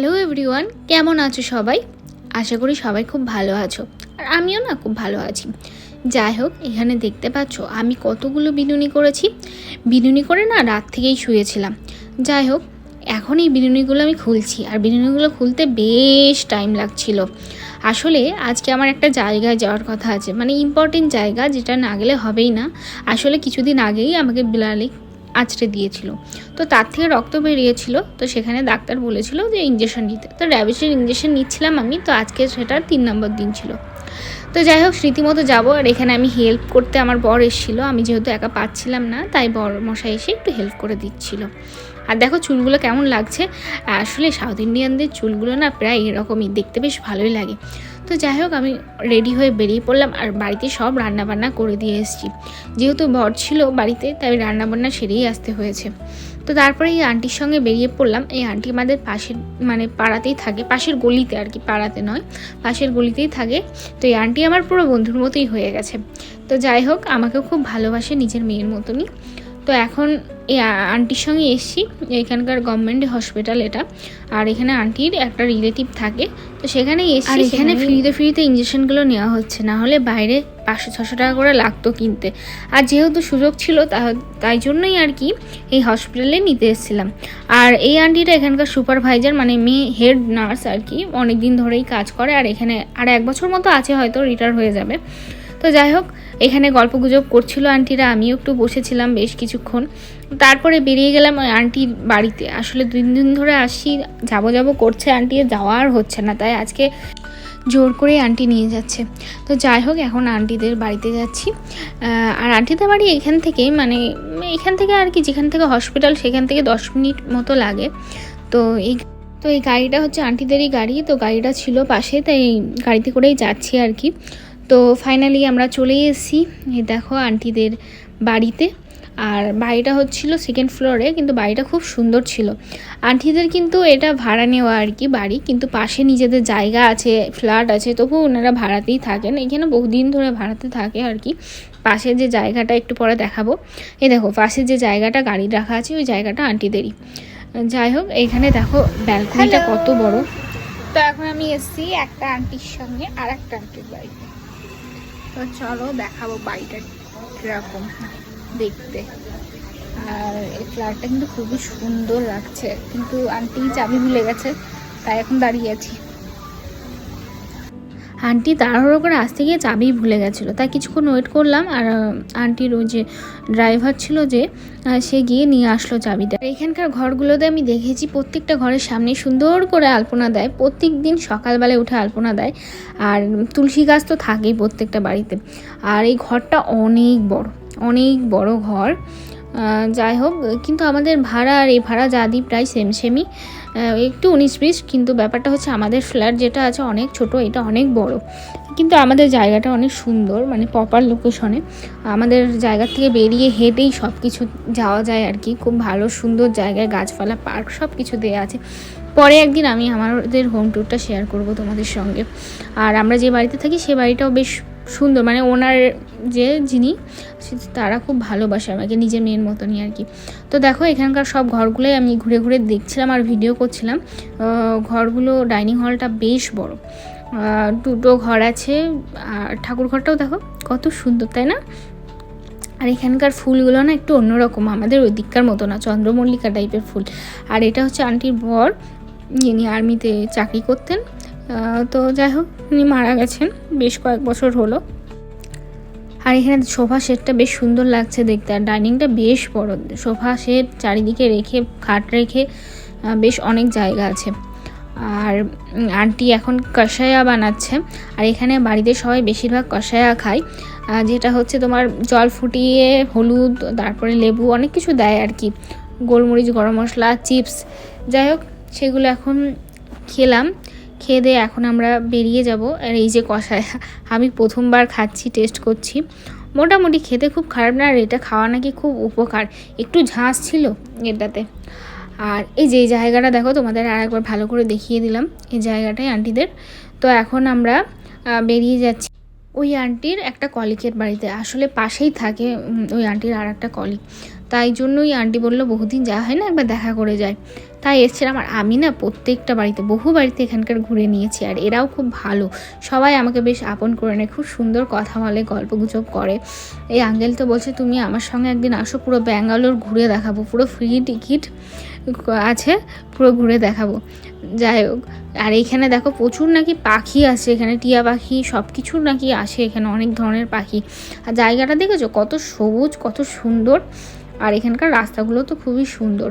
Hello everyone, কেমন আছো সবাই? আশা করি সবাই খুব ভালো আছো। আর আমিও না খুব ভালো আছি। যাই হোক, এখানে দেখতে পাচ্ছ, আমি কতগুলো বিনুনি করেছি। বিনুনি করে না রাত থেকেই শুয়েছিলাম। যাই হোক, এখন এই বিনুনিগুলো আমি খুলছি। আর বিনুনিগুলো খুলতে বেশ টাইম লাগছিল। আসলে আজকে আমার একটা জায়গায় যাওয়ার কথা আছে। মানে ইম্পর্টেন্ট জায়গা, যেটা না গেলে হবেই না। আসলে কিছুদিন আগেই আমাকে বিলালি আঁচড়ে দিয়েছিল। তো তার থেকে রক্ত বেরিয়েছিল। তো সেখানে ডাক্তার বলেছিল যে ইঞ্জেকশন নিতে। তো র্যাবিসের ইঞ্জেকশন নিচ্ছিলাম আমি। তো আজকে সেটার তিন নম্বর দিন ছিল। তো যাই হোক স্মৃতিমতো যাব। আর এখানে আমি হেল্প করতে আমার বর এসেছিল। আমি যেহেতু একা পাচ্ছিলাম না, তাই বর মশাই এসে একটু হেল্প করে দিচ্ছিল। আর দেখো চুলগুলো কেমন লাগছে। আসলে সাউথ ইন্ডিয়ানদের চুলগুলো না প্রায় এরকমই। দেখতে বেশ ভালোই লাগে। তো যাই হোক, আমি রেডি হয়ে বেরিয়ে পড়লাম আর বাড়িতে সব রান্নাবান্না করে দিয়ে এসেছি। যেহেতু বর ছিল বাড়িতে, তাই রান্নাবান্না সেরেই আসতে হয়েছে। তো তারপরে এই আন্টির সঙ্গে বেরিয়ে পড়লাম। এই আন্টি আমাদের পাশের মানে পাড়াতেই থাকে, পাশের গলিতে আর কি, পাড়াতে নয়, পাশের গলিতেই থাকে। তো এই আন্টি আমার পুরো বন্ধুর মতোই হয়ে গেছে। তো যাই হোক, আমাকেও খুব ভালোবাসে নিজের মেয়ের মতনই। তো এখন এই আন্টির সঙ্গে এসছি এখানকার গভর্নমেন্ট হসপিটাল এটা। আর এখানে আন্টির একটা রিলেটিভ থাকে তো সেখানে এসছি আর এখানে ফ্রিতে ফ্রিতে ইঞ্জেকশনগুলো নেওয়া হচ্ছে না হলে বাইরে পাঁচশো ছশো টাকা করে লাগতো কিনতে। আর যেহেতু সুযোগ ছিল তাই জন্যই আর কি এই হসপিটালে নিতে এসেছিলাম। আর এই আন্টিটা এখানকার সুপারভাইজার মানে মেয়ে হেড নার্স আর কি অনেক দিন ধরেই কাজ করে আর এখানে আর এক বছর মতো আছে হয়তো রিটায়ার হয়ে যাবে। তো যাই হোক, এখানে গল্প গুজব করছিল আন্টিরা, আমিও একটু বসেছিলাম বেশ কিছুক্ষণ। তারপরে বেরিয়ে গেলাম ওই আন্টির বাড়িতে। আসলে দুই দিন ধরে আসি, যাব যাব করছে আন্টি যাওয়া আর হচ্ছে না, তাই আজকে জোর করে আন্টি নিয়ে যাচ্ছে। তো যাই হোক, এখন আন্টিদের বাড়িতে যাচ্ছি। আর আন্টিদের বাড়ি এখান থেকে মানে এখান থেকে আর কি, যেখান থেকে হসপিটাল সেখান থেকে দশ মিনিট মতো লাগে। তো এই তো এই গাড়িটা হচ্ছে আন্টিদেরই গাড়ি, তো গাড়িটা ছিল পাশে, তাই গাড়িতে করেই যাচ্ছি আর কি। তো ফাইনালি আমরা চলে এসেছি। এই দেখো আন্টিদের বাড়িতে। আর বাড়িটা হচ্ছিল সেকেন্ড ফ্লোরে কিন্তু বাড়িটা খুব সুন্দর ছিল। আন্টিদের কিন্তু এটা ভাড়া নেওয়া আর কি বাড়ি কিন্তু পাশে নিজেদের জায়গা আছে ফ্ল্যাট আছে তবু ওনারা ভাড়াতেই থাকেন। এখানে বহুদিন ধরে ভাড়াতে থাকে আর কি। পাশে যে জায়গাটা একটু পরে দেখাবো। এই দেখো পাশে যে জায়গাটা গাড়ি রাখা আছে ওই জায়গাটা আন্টিদেরই যাই হোক এখানে দেখো ব্যালকনিটা কত বড়। তো এখন আমি এসেছি একটা আন্টির সঙ্গে আর একটা আন্টির বাড়িতে। তো চলো দেখাবো বাড়িটা কীরকম, দেখতে। আর এই ফ্ল্যাটটা কিন্তু খুবই সুন্দর লাগছে, কিন্তু আন্টি চাবি ভুলে গেছে, তাই এখন দাঁড়িয়ে আছি। আন্টি তাড়াহুড়ো করে আসতে গিয়ে চাবি ভুলে গেছিল। তাই কিছুক্ষণ ওয়েট করলাম আর আন্টির ওই যে ড্রাইভার ছিল যে সে গিয়ে নিয়ে আসলো চাবিটা। এখানকার ঘরগুলোতে আমি দেখেছি প্রত্যেকটা ঘরের সামনে সুন্দর করে আলপনা দেয়। প্রত্যেক দিন সকালবেলায় উঠে আলপনা দেয়। আর তুলসী গাছ তো থাকেই প্রত্যেকটা বাড়িতে। আর এই ঘরটা অনেক বড়। অনেক বড় ঘর। যাই হোক, কিন্তু আমাদের ভাড়া আর এই ভাড়া যা দিই প্রায় সেম সেমই একটু উনিশ বিশ, কিন্তু ব্যাপারটা হচ্ছে আমাদের ফ্ল্যাট যেটা আছে অনেক ছোট, এটা অনেক বড়। কিন্তু আমাদের জায়গাটা অনেক সুন্দর মানে প্রপার লোকেশনে আমাদের জায়গা থেকে বেরিয়ে হেঁটেই সব কিছু যাওয়া যায় আর কি। খুব ভালো, সুন্দর জায়গায় গাছপালা পার্ক সব কিছু দেওয়া আছে। পরে একদিন আমি আমাদের হোম ট্যুরটা শেয়ার করব তোমাদের সঙ্গে। আর আমরা যে বাড়িতে থাকি, সে বাড়িটাও বেশ সুন্দর মানে ওনার যে যিনি তারা খুব ভালোবাসে আমাকে নিজের মেয়ের মতনই আর কি। তো দেখো এখানকার সব ঘরগুলোই আমি ঘুরে ঘুরে দেখছিলাম আর ভিডিও করছিলাম। ঘরগুলো ডাইনিং হলটা বেশ বড়। দুটো ঘর আছে, আর ঠাকুর ঘরটাও দেখো কত সুন্দর, তাই না? আর এখানকার ফুলগুলো না একটু অন্যরকম, আমাদের ওই দিককার মতো না, চন্দ্রমল্লিকা টাইপের ফুল। আর এটা হচ্ছে আন্টির বর, যিনি আর্মিতে চাকরি করতেন। তো যাই হোক, উনি মারা গেছেন, বেশ কয়েক বছর হলো। আর এখানে সোফা সেটটা বেশ সুন্দর লাগছে দেখতে, আর ডাইনিংটা বেশ বড়। সোফা সেট চারিদিকে রেখে, খাট রেখে বেশ অনেক জায়গা আছে। আর আন্টি এখন কষায়া বানাচ্ছে, আর এখানে বাড়িতে সবাই বেশিরভাগ কষায়া খায়। যেটা হচ্ছে তোমার জল ফুটিয়ে, হলুদ, তারপরে লেবু, অনেক কিছু দেয় আর কি। গোলমরিচ, গরম মশলা, চিপস, যাই হোক, সেগুলো এখন খেলাম। খেয়ে দিয়ে এখন আমরা বেরিয়ে যাব। আর এই যে কষায়, আমি প্রথমবার খাচ্ছি টেস্ট করছি। মোটামুটি খেতে খুব খারাপ না, আর এটা খাওয়া নাকি খুব উপকার। একটু ঝাঁস ছিল এটাতে। আর এই যে জায়গাটা দেখো, তোমাদের আর একবার ভালো করে দেখিয়ে দিলাম, এই জায়গাটাই আন্টিদের তো এখন আমরা বেরিয়ে যাচ্ছি। ওই আন্টির একটা কলিকের বাড়িতে, আসলে পাশেই থাকে ওই আন্টির আর একটা কলিক তাই জন্যই আন্টি বলল, বহুদিন যাওয়া হয় না, একবার দেখা করে যায় তাই এসেছিলাম আর আমি না প্রত্যেকটা বাড়িতে, বহু বাড়িতে এখানকার ঘুরে নিয়েছি, আর এরাও খুব ভালো। সবাই আমাকে বেশ আপন করে নেয়, খুব সুন্দর কথা বলে গল্প গুজব করে। এই আঙ্গেল তো বলছে, তুমি আমার সঙ্গে একদিন আসো, পুরো ব্যাঙ্গালোর ঘুরে দেখাবো, পুরো ফ্রি টিকিট আছে, পুরো ঘুরে দেখাবো। যাই হোক, আর এইখানে দেখো প্রচুর নাকি পাখি আছে এখানে টিয়া পাখি সব কিছু নাকি আসে এখানে, অনেক ধরনের পাখি। আর জায়গাটা দেখেছ? কত সবুজ, কত সুন্দর। আর এখানকার রাস্তাগুলো তো খুবই সুন্দর।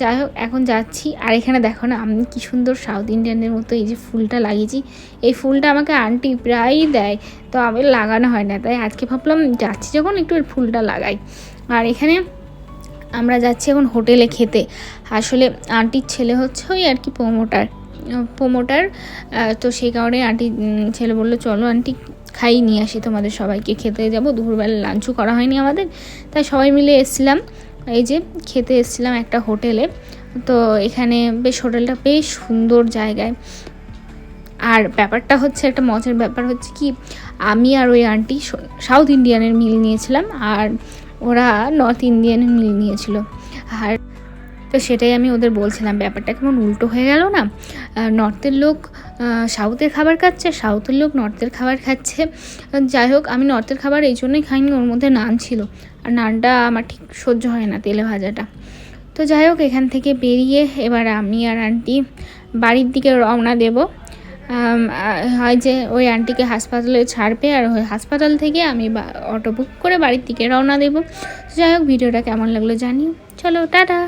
যাই হোক, এখন যাচ্ছি। আর এখানে দেখো না, আমি কি সুন্দর সাউথ ইন্ডিয়ানের মতো এই যে ফুলটা লাগিয়েছি। এই ফুলটা আমাকে আন্টি প্রায়ই দেয়, তো আমি লাগানো হয় না। তাই আজকে ভাবলাম যাচ্ছি যখন একটু ফুলটা লাগাই। আর এখানে আমরা যাচ্ছি এখন হোটেলে খেতে। আসলে আন্টির ছেলে হচ্ছে ওই আর কি প্রোমোটার প্রোমোটার তো সেই কারণে আন্টি ছেলে বলল, চলো আন্টি খাই, নিয়ে আসি তোমাদের সবাইকে। খেতে যাব, দুপুরবেলা লাঞ্চও করা হয়নি আমাদের। তাই সবাই মিলে এসেছিলাম। এই যে খেতে এসেছিলাম একটা হোটেলে। তো এখানে বেশ হোটেলটা বেশ সুন্দর জায়গায়। আর ব্যাপারটা হচ্ছে, একটা মজার ব্যাপার হচ্ছে কি, আমি আর ওই আন্টি সাউথ ইন্ডিয়ানের মিল নিয়েছিলাম। আর ওরা নর্থ ইন্ডিয়ানের মিল নিয়েছিল। আর তো সেটাই আমি ওদের বলছিলাম, ব্যাপারটা কেমন উল্টো হয়ে গেল না। নর্থের লোক সাউথের খাবার খাচ্ছে, সাউথের লোক নর্থের খাবার খাচ্ছে। যাই হোক, আমি নর্থের খাবার এই জন্যই খাইনি, ওর মধ্যে নান ছিল। আর নানটা আমার ঠিক সহ্য হয় না তেলে ভাজাটা। তো যাই হোক, এখান থেকে বেরিয়ে এবার আমি আর আন্টি বাড়ির দিকে রওনা দেব। হয় যে ওই আন্টিকে হাসপাতালে ছাড়বে আর ওই হাসপাতাল থেকে আমি অটো বুক করে বাড়ির দিকে রওনা দেব। যাই হোক, ভিডিওটা কেমন লাগল জানিও। চলো, টাটা!